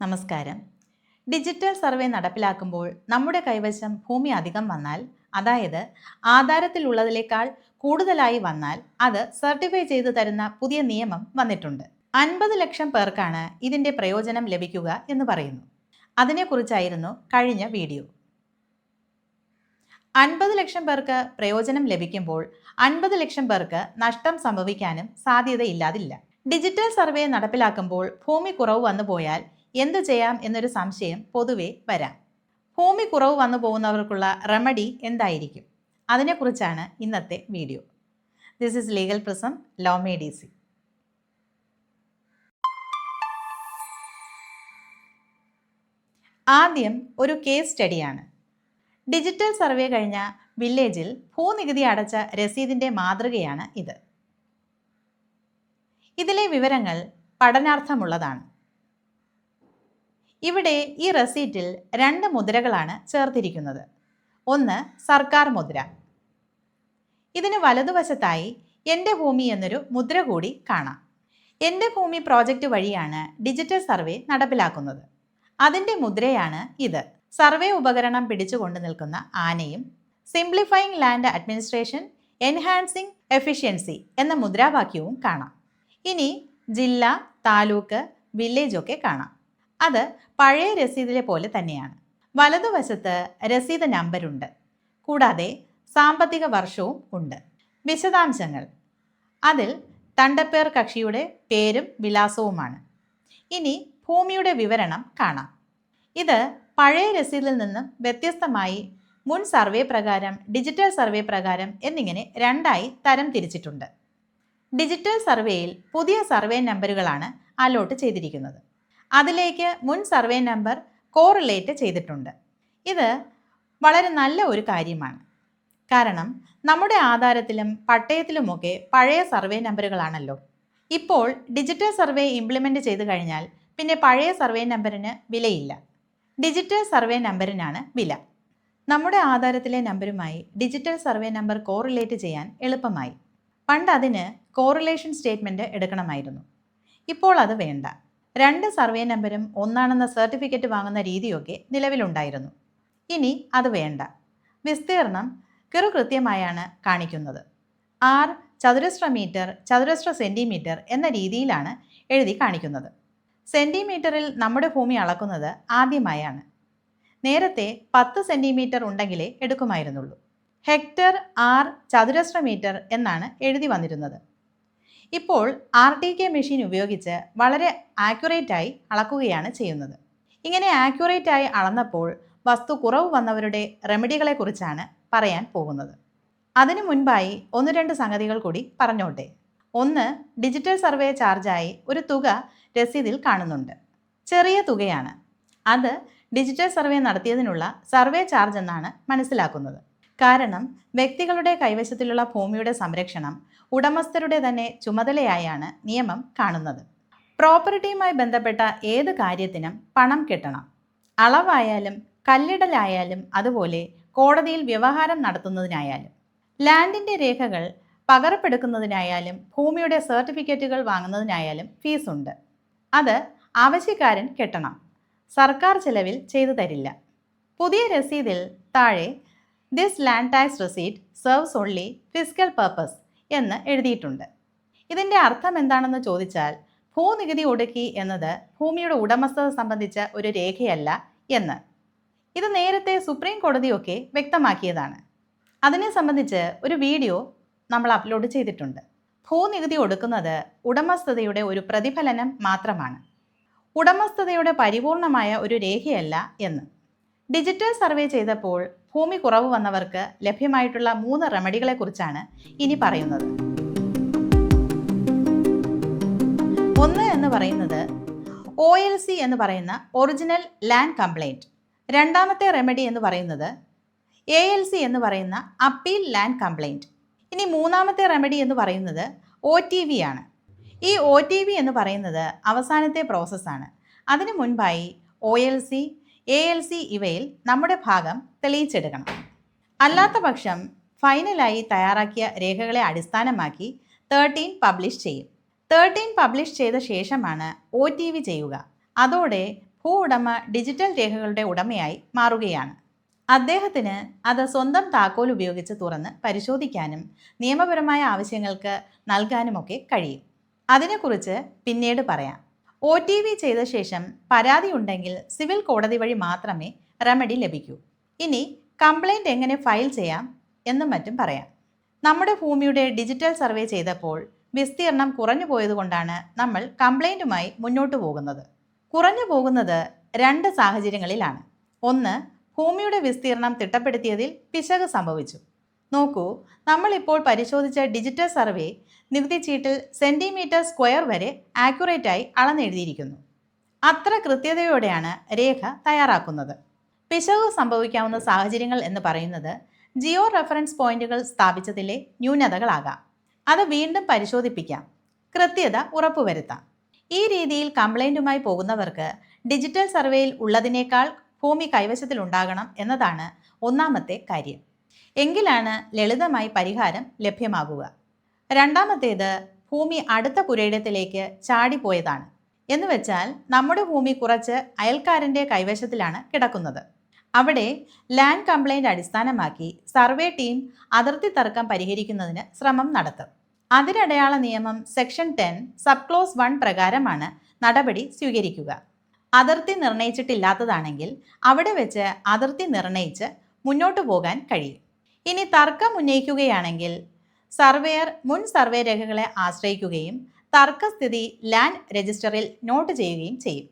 നമസ്കാരം. Digital survey നടപ്പിലാക്കുമ്പോൾ നമ്മുടെ കൈവശം ഭൂമി അധികം വന്നാൽ അതായത് ആധാരത്തിലുള്ളതിനേക്കാൾ കൂടുതലായി വന്നാൽ അത് സർട്ടിഫൈ ചെയ്തു തരുന്ന പുതിയ നിയമം വന്നിട്ടുണ്ട്. അൻപത് ലക്ഷം പേർക്കാണ് ഇതിന്റെ പ്രയോജനം ലഭിക്കുക എന്ന് പറയുന്നു. അതിനെക്കുറിച്ചായിരുന്നു കഴിഞ്ഞ വീഡിയോ. അൻപത് ലക്ഷം പേർക്ക് പ്രയോജനം ലഭിക്കുമ്പോൾ അൻപത് ലക്ഷം പേർക്ക് നഷ്ടം സംഭവിക്കാനും സാധ്യതയില്ലാതില്ല. ഡിജിറ്റൽ സർവേ നടപ്പിലാക്കുമ്പോൾ ഭൂമി കുറവ് വന്നു പോയാൽ എന്തു ചെയ്യാം എന്നൊരു സംശയം പൊതുവെ വരാം. ഭൂമി കുറവ് വന്നു പോകുന്നവർക്കുള്ള റെമഡി എന്തായിരിക്കും? അതിനെക്കുറിച്ചാണ് ഇന്നത്തെ video this is legal prism law me D C ആദ്യം ഒരു കേസ് സ്റ്റഡിയാണ് ഡിജിറ്റൽ സർവേ കഴിഞ്ഞ വില്ലേജിൽ ഭൂനികുതി അടച്ച രസീതിന്റെ മാതൃകയാണ് ഇത്. ഇതിലെ വിവരങ്ങൾ പഠനാർത്ഥമുള്ളതാണ്. ഇവിടെ ഈ റെസീറ്റിൽ രണ്ട് മുദ്രകളാണ് ചേർത്തിരിക്കുന്നത്. ഒന്ന് സർക്കാർ മുദ്ര. ഇതിന് വലതുവശത്തായി എന്റെ ഭൂമി എന്നൊരു മുദ്ര കൂടി കാണാം. എന്റെ ഭൂമി പ്രോജക്റ്റ് വഴിയാണ് ഡിജിറ്റൽ സർവേ നടപ്പിലാക്കുന്നത്. അതിന്റെ മുദ്രയാണ് ഇത്. സർവേ ഉപകരണം പിടിച്ചുകൊണ്ട് നിൽക്കുന്ന ആനയും simplifying land administration enhancing efficiency എന്ന മുദ്രാവാക്യവും കാണാം. ഇനി ജില്ല താലൂക്ക് വില്ലേജൊക്കെ കാണാം. അത് പഴയ രസീതിലെ പോലെ തന്നെയാണ്. വലതുവശത്ത് രസീത് നമ്പരുണ്ട് കൂടാതെ സാമ്പത്തിക വർഷവും ഉണ്ട്. വിശദാംശങ്ങൾ. അതിൽ തണ്ടപ്പേർ കക്ഷിയുടെ പേരും വിലാസവുമാണ്. ഇനി ഭൂമിയുടെ വിവരണം കാണാം. ഇത് പഴയ രസീതിൽ നിന്നും വ്യത്യസ്തമായി മുൻ സർവേ പ്രകാരം ഡിജിറ്റൽ സർവേ പ്രകാരം എന്നിങ്ങനെ രണ്ടായി തരം തിരിച്ചിട്ടുണ്ട്. ഡിജിറ്റൽ സർവേയിൽ പുതിയ സർവേ നമ്പറുകളാണ് അലോട്ട് ചെയ്തിരിക്കുന്നത്. അതിലേക്ക് മുൻ സർവേ നമ്പർ കോറിലേറ്റ് ചെയ്തിട്ടുണ്ട്. ഇത് വളരെ നല്ല ഒരു കാര്യമാണ്. കാരണം നമ്മുടെ ആധാരത്തിലും പട്ടയത്തിലുമൊക്കെ പഴയ സർവേ നമ്പറുകളാണല്ലോ. ഇപ്പോൾ ഡിജിറ്റൽ സർവേ ഇംപ്ലിമെന്റ് ചെയ്തു കഴിഞ്ഞാൽ പിന്നെ പഴയ സർവേ നമ്പറിന് വിലയില്ല. ഡിജിറ്റൽ സർവേ നമ്പറിനാണ് വില. നമ്മുടെ ആധാരത്തിലെ നമ്പരുമായി ഡിജിറ്റൽ സർവേ നമ്പർ കോറിലേറ്റ് ചെയ്യാൻ എളുപ്പമായി. പണ്ട് അതിന് കോറിലേഷൻ സ്റ്റേറ്റ്മെന്റ് എടുക്കണമായിരുന്നു. ഇപ്പോൾ അത് വേണ്ട. രണ്ട് സർവേ നമ്പരും ഒന്നാണെന്ന സർട്ടിഫിക്കറ്റ് വാങ്ങുന്ന രീതിയൊക്കെ നിലവിലുണ്ടായിരുന്നു. ഇനി അത് വേണ്ട. വിസ്തീർണം കൃത്യമായാണ് കാണിക്കുന്നത്. ആർ ചതുരശ്ര മീറ്റർ ചതുരശ്ര സെന്റിമീറ്റർ എന്ന രീതിയിലാണ് എഴുതി കാണിക്കുന്നത്. സെന്റിമീറ്ററിൽ നമ്മുടെ ഭൂമി അളക്കുന്നത് ആദ്യമായാണ്. നേരത്തെ പത്ത് സെന്റിമീറ്റർ ഉണ്ടെങ്കിലേ എടുക്കുമായിരുന്നുള്ളൂ. ഹെക്ടർ ആർ ചതുരശ്ര മീറ്റർ എന്നാണ് എഴുതി വന്നിരുന്നത്. ഇപ്പോൾ ആർ ടി കെ മെഷീൻ ഉപയോഗിച്ച് വളരെ ആക്യുറേറ്റായി അളക്കുകയാണ് ചെയ്യുന്നത്. ഇങ്ങനെ ആക്യുറേറ്റായി അളന്നപ്പോൾ വസ്തു കുറവ് വന്നവരുടെ റെമഡികളെക്കുറിച്ചാണ് പറയാൻ പോകുന്നത്. അതിനു മുൻപായി ഒന്ന് രണ്ട് സംഗതികൾ കൂടി പറഞ്ഞോട്ടെ. ഒന്ന് ഡിജിറ്റൽ സർവേ ചാർജായി ഒരു തുക രസീതിൽ കാണുന്നുണ്ട്. ചെറിയ തുകയാണ്. അത് ഡിജിറ്റൽ സർവേ നടത്തിയതിനുള്ള സർവേ ചാർജ് എന്നാണ് മനസ്സിലാക്കുന്നത്. കാരണം വ്യക്തികളുടെ കൈവശത്തിലുള്ള ഭൂമിയുടെ സംരക്ഷണം ഉടമസ്ഥരുടെ തന്നെ ചുമതലയായാണ് നിയമം കാണുന്നത്. പ്രോപ്പർട്ടിയുമായി ബന്ധപ്പെട്ട ഏത് കാര്യത്തിനും പണം കിട്ടണം. അളവായാലും കല്ലിടലായാലും അതുപോലെ കോടതിയിൽ വ്യവഹാരം നടത്തുന്നതിനായാലും. ലാൻഡിന്റെ രേഖകൾ പകർപ്പെടുക്കുന്നതിനായാലും ഭൂമിയുടെ സർട്ടിഫിക്കറ്റുകൾ വാങ്ങുന്നതിനായാലും ഫീസുണ്ട്. അത് ആവശ്യക്കാരൻ കെട്ടണം. സർക്കാർ ചെലവിൽ ചെയ്തു തരില്ല. പുതിയ രസീതിൽ താഴെ this land tax receipt serves only physical purpose എന്ന് എഴുതിയിട്ടുണ്ട്. ഇതിന്റെ അർത്ഥം എന്താണെന്ന് ചോദിച്ചാൽ ഭൂനികുതി ഒടുക്കി എന്നത് ഭൂമിയുടെ ഉടമസ്ഥത സംബന്ധിച്ച ഒരു രേഖയല്ല എന്ന്. ഇത് നേരത്തെ സുപ്രീം കോടതിയൊക്കെ വ്യക്തമാക്കിയതാണ്. അതിനെ സംബന്ധിച്ച് ഒരു വീഡിയോ നമ്മൾ അപ്ലോഡ് ചെയ്തിട്ടുണ്ട്. ഭൂനികുതി ഒടുക്കുന്നത് ഉടമസ്ഥതയുടെ ഒരു പ്രതിഫലനം മാത്രമാണ്. ഉടമസ്ഥതയുടെ പരിപൂർണമായ ഒരു രേഖയല്ല എന്ന്. ഡിജിറ്റൽ സർവേ ചെയ്തപ്പോൾ ഭൂമി കുറവ് വന്നവർക്ക് ലഭ്യമായിട്ടുള്ള മൂന്ന് റെമഡികളെക്കുറിച്ചാണ് ഇനി പറയുന്നത്. ഒന്ന് എന്ന് പറയുന്നത് ഒ എൽ സി എന്ന് പറയുന്ന ഒറിജിനൽ ലാൻഡ് കംപ്ലൈന്റ് രണ്ടാമത്തെ റെമഡി എന്ന് പറയുന്നത് എ എൽ സി എന്ന് പറയുന്ന അപ്പീൽ ലാൻഡ് കംപ്ലൈന്റ് ഇനി മൂന്നാമത്തെ റെമഡി എന്ന് പറയുന്നത് ഒ ടി വി ആണ്. ഈ ഒ ടി വി എന്ന് പറയുന്നത് അവസാനത്തെ പ്രോസസ്സാണ് അതിനു മുൻപായി O L C A L C ഇവയിൽ നമ്മുടെ ഭാഗം തെളിയിച്ചെടുക്കണം. അല്ലാത്ത പക്ഷം ഫൈനലായി തയ്യാറാക്കിയ രേഖകളെ അടിസ്ഥാനമാക്കി തേർട്ടീൻ പബ്ലിഷ് ചെയ്യും. തേർട്ടീൻ പബ്ലിഷ് ചെയ്ത ശേഷമാണ് ഒ ടി വി ചെയ്യുക. അതോടെ ഭൂ ഉടമ ഡിജിറ്റൽ രേഖകളുടെ ഉടമയായി മാറുകയാണ്. അദ്ദേഹത്തിന് അത് സ്വന്തം താക്കോൽ ഉപയോഗിച്ച് തുറന്ന് പരിശോധിക്കാനും നിയമപരമായ ആവശ്യങ്ങൾക്ക് നൽകാനുമൊക്കെ കഴിയും. അതിനെക്കുറിച്ച് പിന്നീട് പറയാം. ഒ ടി വി ചെയ്ത ശേഷം പരാതി ഉണ്ടെങ്കിൽ സിവിൽ കോടതി വഴി മാത്രമേ റെമഡി ലഭിക്കൂ. ഇനി കംപ്ലൈന്റ് എങ്ങനെ ഫയൽ ചെയ്യാം എന്നും മറ്റും പറയാം. നമ്മുടെ ഭൂമിയുടെ ഡിജിറ്റൽ സർവേ ചെയ്തപ്പോൾ വിസ്തീർണം കുറഞ്ഞു പോയതുകൊണ്ടാണ് നമ്മൾ കംപ്ലൈന്റുമായി മുന്നോട്ട് പോകുന്നത്. കുറഞ്ഞു പോകുന്നത് രണ്ട് സാഹചര്യങ്ങളിലാണ്. ഒന്ന് ഭൂമിയുടെ വിസ്തീർണം തിട്ടപ്പെടുത്തിയതിൽ പിശക് സംഭവിച്ചു. നോക്കൂ നമ്മളിപ്പോൾ പരിശോധിച്ച ഡിജിറ്റൽ സർവേ നികുതി ചീട്ടിൽ സെന്റിമീറ്റർ സ്ക്വയർ വരെ ആക്യുറേറ്റായി അളന്നെഴുതിയിരിക്കുന്നു. അത്ര കൃത്യതയോടെയാണ് രേഖ തയ്യാറാക്കുന്നത്. പിശക് സംഭവിക്കാവുന്ന സാഹചര്യങ്ങൾ എന്ന് പറയുന്നത് ജിയോ റെഫറൻസ് പോയിന്റുകൾ സ്ഥാപിച്ചതിലെ ന്യൂനതകളാകാം. അത് വീണ്ടും പരിശോധിപ്പിക്കാം. കൃത്യത ഉറപ്പുവരുത്താം. ഈ രീതിയിൽ കംപ്ലൈന്റുമായി പോകുന്നവർക്ക് ഡിജിറ്റൽ സർവേയിൽ ഉള്ളതിനേക്കാൾ ഭൂമി കൈവശത്തിലുണ്ടാകണം എന്നതാണ് ഒന്നാമത്തെ കാര്യം. എങ്കിലാണ് ലളിതമായി പരിഹാരം ലഭ്യമാകുക. രണ്ടാമത്തേത് ഭൂമി അടുത്ത പുരയിടത്തിലേക്ക് ചാടിപ്പോയതാണ്. എന്ന് വെച്ചാൽ നമ്മുടെ ഭൂമി കുറച്ച് അയൽക്കാരന്റെ കൈവശത്തിലാണ് കിടക്കുന്നത്. അവിടെ ലാൻഡ് കംപ്ലൈന്റ് അടിസ്ഥാനമാക്കി സർവേ ടീം അതിർത്തി തർക്കം പരിഹരിക്കുന്നതിന് ശ്രമം നടത്തും. അതിരടയാള നിയമം section ten sub clause one പ്രകാരമാണ് നടപടി സ്വീകരിക്കുക. അതിർത്തി നിർണയിച്ചിട്ടില്ലാത്തതാണെങ്കിൽ അവിടെ വെച്ച് അതിർത്തി നിർണയിച്ച് മുന്നോട്ടു പോകാൻ കഴിയും. ഇനി തർക്കം ഉന്നയിക്കുകയാണെങ്കിൽ സർവേയർ മുൻ സർവേ രേഖകളെ ആശ്രയിക്കുകയും തർക്കസ്ഥിതി ലാൻഡ് രജിസ്റ്ററിൽ നോട്ട് ചെയ്യുകയും ചെയ്യും.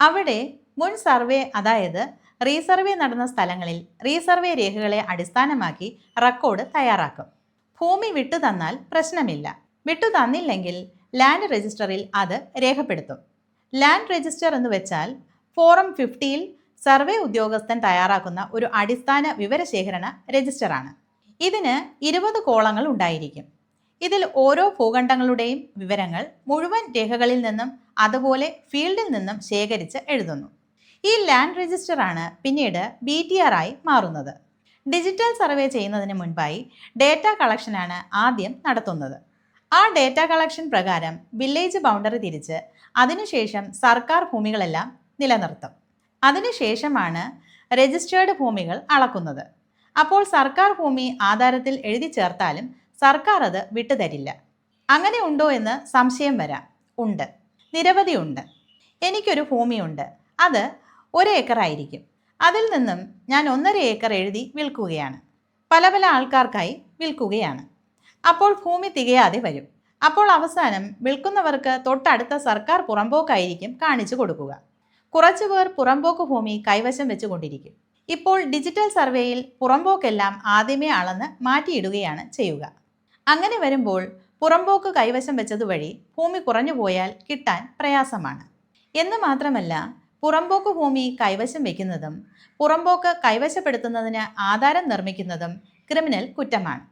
അവിടെ മുൻ സർവേ അതായത് റീസർവേ നടന്ന സ്ഥലങ്ങളിൽ റീസർവേ രേഖകളെ അടിസ്ഥാനമാക്കി റെക്കോർഡ് തയ്യാറാക്കും. ഭൂമി വിട്ടു തന്നാൽ പ്രശ്നമില്ല. വിട്ടു തന്നില്ലെങ്കിൽ ലാൻഡ് രജിസ്റ്ററിൽ അത് രേഖപ്പെടുത്തും. ലാൻഡ് രജിസ്റ്റർ എന്ന് വെച്ചാൽ ഫോറം ഫിഫ്റ്റിയിൽ സർവേ ഉദ്യോഗസ്ഥൻ തയ്യാറാക്കുന്ന ഒരു അടിസ്ഥാന വിവരശേഖരണ രജിസ്റ്ററാണ്. ഇതിന് ഇരുപത് കോളങ്ങൾ ഉണ്ടായിരിക്കും. ഇതിൽ ഓരോ ഭൂഖണ്ഡങ്ങളുടെയും വിവരങ്ങൾ മുഴുവൻ രേഖകളിൽ നിന്നും അതുപോലെ ഫീൽഡിൽ നിന്നും ശേഖരിച്ച് എഴുതുന്നു. ഈ ലാൻഡ് രജിസ്റ്ററാണ് പിന്നീട് ബി ടി ആർ ആയി മാറുന്നത്. ഡിജിറ്റൽ സർവേ ചെയ്യുന്നതിന് മുൻപായി ഡേറ്റ കളക്ഷനാണ് ആദ്യം നടത്തുന്നത്. ആ ഡേറ്റ കളക്ഷൻ പ്രകാരം വില്ലേജ് ബൗണ്ടറി തിരിച്ച് അതിനുശേഷം സർക്കാർ ഭൂമികളെല്ലാം നിലനിർത്തും. അതിനുശേഷമാണ് രജിസ്റ്റേർഡ് ഭൂമികൾ അളക്കുന്നത്. അപ്പോൾ സർക്കാർ ഭൂമി ആധാരത്തിൽ എഴുതി ചേർത്താലും സർക്കാർ അത് വിട്ടുതരില്ല. അങ്ങനെ ഉണ്ടോ എന്ന് സംശയം വരാം. ഉണ്ട്. നിരവധി ഉണ്ട്. എനിക്കൊരു ഭൂമിയുണ്ട്. അത് ഒരു ഏക്കറായിരിക്കും അതിൽ നിന്നും ഞാൻ ഒന്നര ഏക്കർ എഴുതി വിൽക്കുകയാണ്. പല പല ആൾക്കാർക്കായി വിൽക്കുകയാണ്. അപ്പോൾ ഭൂമി തികയാതെ വരും. അപ്പോൾ അവസാനം വിൽക്കുന്നവർക്ക് തൊട്ടടുത്ത സർക്കാർ പുറമ്പോക്കായിരിക്കും കാണിച്ചു കൊടുക്കുക. കുറച്ചുപേർ പുറമ്പോക്ക് ഭൂമി കൈവശം വെച്ചുകൊണ്ടിരിക്കും. ഇപ്പോൾ ഡിജിറ്റൽ സർവേയിൽ പുറമ്പോക്കെല്ലാം ആദ്യമേ അളന്ന് മാറ്റിയിടുകയാണ് ചെയ്യുക. അങ്ങനെ വരുമ്പോൾ പുറമ്പോക്ക് കൈവശം വെച്ചതുവഴി ഭൂമി കുറഞ്ഞു പോയാൽ കിട്ടാൻ പ്രയാസമാണ്. എന്ന് മാത്രമല്ല പുറമ്പോക്ക് ഭൂമി കൈവശം വെക്കുന്നതും പുറമ്പോക്ക് കൈവശപ്പെടുത്തുന്നതിന് ആധാരം നിർമ്മിക്കുന്നതും ക്രിമിനൽ കുറ്റമാണ്.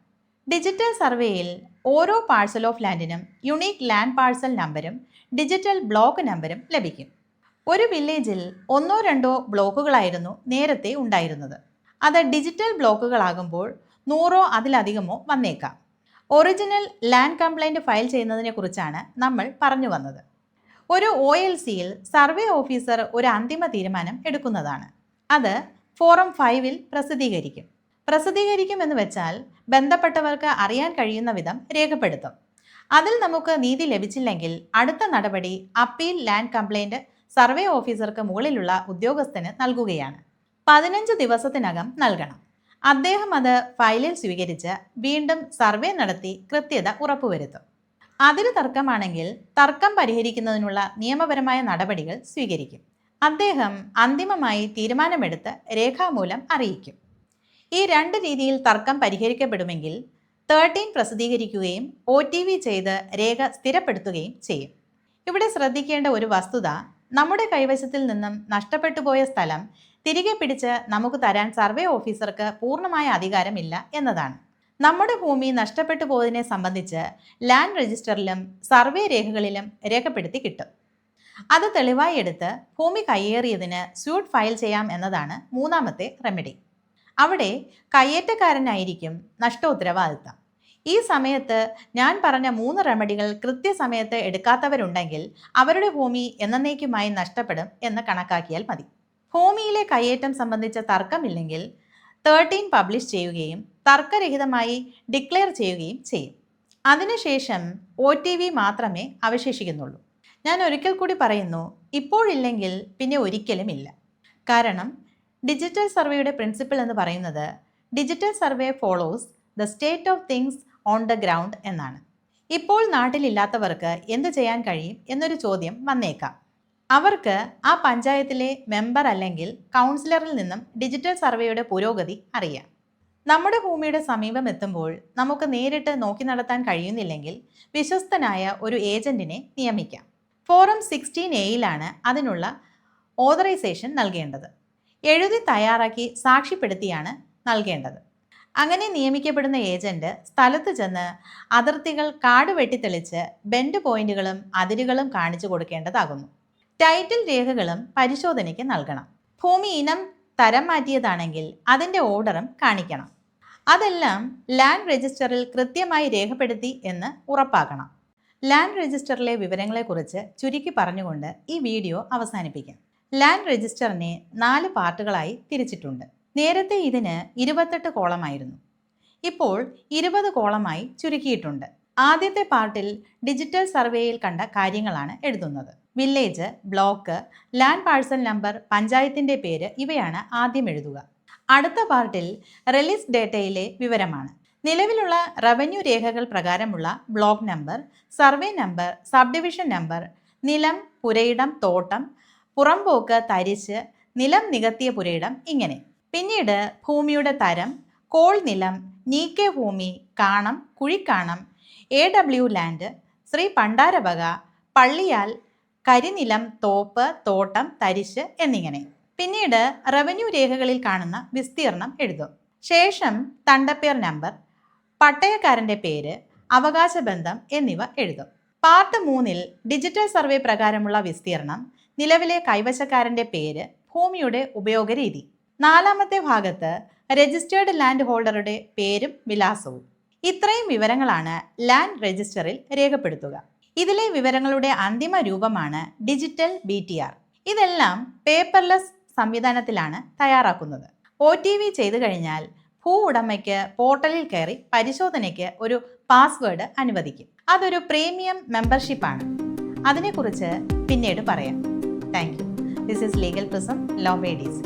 ഡിജിറ്റൽ സർവേയിൽ ഓരോ പാഴ്സൽ ഓഫ് ലാൻഡിനും യുണീക്ക് ലാൻഡ് പാഴ്സൽ നമ്പരും ഡിജിറ്റൽ ബ്ലോക്ക് നമ്പരും ലഭിക്കും. ഒരു വില്ലേജിൽ ഒന്നോ രണ്ടോ ബ്ലോക്കുകളായിരുന്നു നേരത്തെ ഉണ്ടായിരുന്നത്. അത് ഡിജിറ്റൽ ബ്ലോക്കുകളാകുമ്പോൾ നൂറോ അതിലധികമോ വന്നേക്കാം. ഒറിജിനൽ ലാൻഡ് കംപ്ലൈന്റ് ഫയൽ ചെയ്യുന്നതിനെക്കുറിച്ചാണ് നമ്മൾ പറഞ്ഞു വന്നത്. ഒരു ഒ എൽ സിയിൽ സർവേ ഓഫീസർ ഒരു അന്തിമ തീരുമാനം എടുക്കുന്നതാണ്. അത് ഫോറം ഫൈവിൽ പ്രസിദ്ധീകരിക്കും. പ്രസിദ്ധീകരിക്കുമെന്ന് വെച്ചാൽ ബന്ധപ്പെട്ടവർക്ക് അറിയാൻ കഴിയുന്ന വിധം രേഖപ്പെടുത്തും. അതിൽ നമുക്ക് നീതി ലഭിച്ചില്ലെങ്കിൽ അടുത്ത നടപടി അപ്പീൽ ലാൻഡ് കംപ്ലൈന്റ് സർവേ ഓഫീസർക്ക് മുകളിലുള്ള ഉദ്യോഗസ്ഥന് നൽകുകയാണ്. പതിനഞ്ച് ദിവസത്തിനകം നൽകണം. അദ്ദേഹം അത് ഫയലിൽ സ്വീകരിച്ച് വീണ്ടും സർവേ നടത്തി കൃത്യത ഉറപ്പുവരുത്തും. അതിന് തർക്കമാണെങ്കിൽ തർക്കം പരിഹരിക്കുന്നതിനുള്ള നിയമപരമായ നടപടികൾ സ്വീകരിക്കും. അദ്ദേഹം അന്തിമമായി തീരുമാനമെടുത്ത് രേഖാമൂലം അറിയിക്കും. ഈ രണ്ട് രീതിയിൽ തർക്കം പരിഹരിക്കപ്പെടുമെങ്കിൽ തേർട്ടീൻ പ്രസിദ്ധീകരിക്കുകയും ഒ ടി വി ചെയ്ത് രേഖ സ്ഥിരപ്പെടുത്തുകയും ചെയ്യും. ഇവിടെ ശ്രദ്ധിക്കേണ്ട ഒരു വസ്തുത നമ്മുടെ കൈവശത്തിൽ നിന്നും നഷ്ടപ്പെട്ടു പോയ സ്ഥലം തിരികെ പിടിച്ച് നമുക്ക് തരാൻ സർവേ ഓഫീസർക്ക് പൂർണമായ അധികാരമില്ല എന്നതാണ്. നമ്മുടെ ഭൂമി നഷ്ടപ്പെട്ടു പോയതിനെ സംബന്ധിച്ച് ലാൻഡ് രജിസ്റ്ററിലും സർവേ രേഖകളിലും രേഖപ്പെടുത്തി കിട്ടും. അത് തെളിവായി എടുത്ത് ഭൂമി കയ്യേറിയതിന് സ്യൂട്ട് ഫയൽ ചെയ്യാം എന്നതാണ് മൂന്നാമത്തെ റെമഡി അവിടെ കയ്യേറ്റക്കാരനായിരിക്കും നഷ്ടോത്തരവാദിത്തം. ഈ സമയത്ത് ഞാൻ പറഞ്ഞ മൂന്ന് റെമഡികൾ കൃത്യസമയത്ത് എടുക്കാത്തവരുണ്ടെങ്കിൽ അവരുടെ ഭൂമി എന്നേക്കുമായി നഷ്ടപ്പെടും എന്ന് കണക്കാക്കിയാൽ മതി. ഭൂമിയിലെ കയ്യേറ്റം സംബന്ധിച്ച തർക്കമില്ലെങ്കിൽ തേർട്ടീൻ പബ്ലിഷ് ചെയ്യുകയും തർക്കരഹിതമായി ഡിക്ലെയർ ചെയ്യുകയും ചെയ്യും. അതിനുശേഷം ഒ ടി വി മാത്രമേ അവശേഷിക്കുന്നുള്ളൂ. ഞാൻ ഒരിക്കൽ കൂടി പറയുന്നു ഇപ്പോഴില്ലെങ്കിൽ പിന്നെ ഒരിക്കലും ഇല്ല. കാരണം ഡിജിറ്റൽ സർവേയുടെ പ്രിൻസിപ്പിൾ എന്ന് പറയുന്നത് digital survey follows the state of things on the ground എന്നാണ്. ഇപ്പോൾ നാട്ടിലില്ലാത്തവർക്ക് എന്തു ചെയ്യാൻ കഴിയും എന്നൊരു ചോദ്യം വന്നേക്കാം. അവർക്ക് ആ പഞ്ചായത്തിലെ മെമ്പർ അല്ലെങ്കിൽ കൗൺസിലറിൽ നിന്നും ഡിജിറ്റൽ സർവേയുടെ പുരോഗതി അറിയാം. നമ്മുടെ ഭൂമിയുടെ സമീപം എത്തുമ്പോൾ നമുക്ക് നേരിട്ട് നോക്കി നടത്താൻ കഴിയുന്നില്ലെങ്കിൽ വിശ്വസ്തനായ ഒരു ഏജന്റിനെ നിയമിക്കാം. ഫോറം സിക്സ്റ്റീൻ എയിലാണ് അതിനുള്ള ഓതറൈസേഷൻ നൽകേണ്ടത്. എഴുതി തയ്യാറാക്കി സാക്ഷ്യപ്പെടുത്തിയാണ് നൽകേണ്ടത്. അങ്ങനെ നിയമിക്കപ്പെടുന്ന ഏജന്റ് സ്ഥലത്ത് ചെന്ന് അതിർത്തികൾ കാട് വെട്ടിത്തെളിച്ച് ബെൻഡ് പോയിന്റുകളും അതിരുകളും കാണിച്ചു കൊടുക്കേണ്ടതാകുന്നു. ടൈറ്റിൽ രേഖകളും പരിശോധനയ്ക്ക് നൽകണം. ഭൂമി ഇനം തരം മാറ്റിയതാണെങ്കിൽ അതിന്റെ ഓർഡറും കാണിക്കണം. അതെല്ലാം ലാൻഡ് രജിസ്റ്ററിൽ കൃത്യമായി രേഖപ്പെടുത്തി എന്ന് ഉറപ്പാക്കണം. ലാൻഡ് രജിസ്റ്ററിലെ വിവരങ്ങളെക്കുറിച്ച് ചുരുക്കി പറഞ്ഞുകൊണ്ട് ഈ വീഡിയോ അവസാനിപ്പിക്കാം. ലാൻഡ് രജിസ്റ്ററിനെ നാല് പാർട്ടുകളായി തിരിച്ചിട്ടുണ്ട്. നേരത്തെ ഇതിന് ഇരുപത്തെട്ട് കോളമായിരുന്നു. ഇപ്പോൾ ഇരുപത് കോളമായി ചുരുക്കിയിട്ടുണ്ട്. ആദ്യത്തെ പാർട്ടിൽ ഡിജിറ്റൽ സർവേയിൽ കണ്ട കാര്യങ്ങളാണ് എഴുതുന്നത്. Village block land parcel number പഞ്ചായത്തിന്റെ പേര് ഇവയാണ് ആദ്യം എഴുതുക. അടുത്ത പാർട്ടിൽ റിലീസ് ഡേറ്റയിലെ വിവരമാണ്. നിലവിലുള്ള റവന്യൂ രേഖകൾ പ്രകാരമുള്ള block number survey number sub division number നിലം പുരയിടം തോട്ടം പുറംപോക്ക് തരിശ് നിലം നികത്തിയ പുരയിടം ഇങ്ങനെ. പിന്നീട് ഭൂമിയുടെ തരം കോൾ നിലം നീക്കേ ഭൂമി കാണം കുഴിക്കാണം എ ഡബ്ല്യു ലാൻഡ് ശ്രീ പണ്ടാരവക പള്ളിയാൽ കരിനിലം തോപ്പ് തോട്ടം തരിശ് എന്നിങ്ങനെ. പിന്നീട് റവന്യൂ രേഖകളിൽ കാണുന്ന വിസ്തീർണം എഴുതും. ശേഷം തണ്ടപ്പേർ നമ്പർ പട്ടയക്കാരന്റെ പേര് അവകാശബന്ധം എന്നിവ എഴുതും. പാർട്ട് മൂന്നിൽ ഡിജിറ്റൽ സർവേ പ്രകാരമുള്ള വിസ്തീർണം നിലവിലെ കൈവശക്കാരന്റെ പേര് ഭൂമിയുടെ ഉപയോഗരീതി നാലാമത്തെ ഭാഗത്ത് രജിസ്റ്റേർഡ് ലാൻഡ് ഹോൾഡറുടെ പേരും വിലാസവും. ഇത്രയും വിവരങ്ങളാണ് ലാൻഡ് രജിസ്റ്ററിൽ രേഖപ്പെടുത്തുക. ഇതിലെ വിവരങ്ങളുടെ അന്തിമ രൂപമാണ് ഡിജിറ്റൽ ബി ടി ആർ ഇതെല്ലാം പേപ്പർലെസ് സംവിധാനത്തിലാണ് തയ്യാറാക്കുന്നത്. ഒ ടി വി ചെയ്തു കഴിഞ്ഞാൽ ഭൂ ഉടമയ്ക്ക് പോർട്ടലിൽ കയറി പരിശോധനയ്ക്ക് ഒരു പാസ്വേഡ് അനുവദിക്കും. അതൊരു പ്രീമിയം മെമ്പർഷിപ്പാണ് അതിനെക്കുറിച്ച് പിന്നീട് പറയാം. Thank you this is legal prism law made easy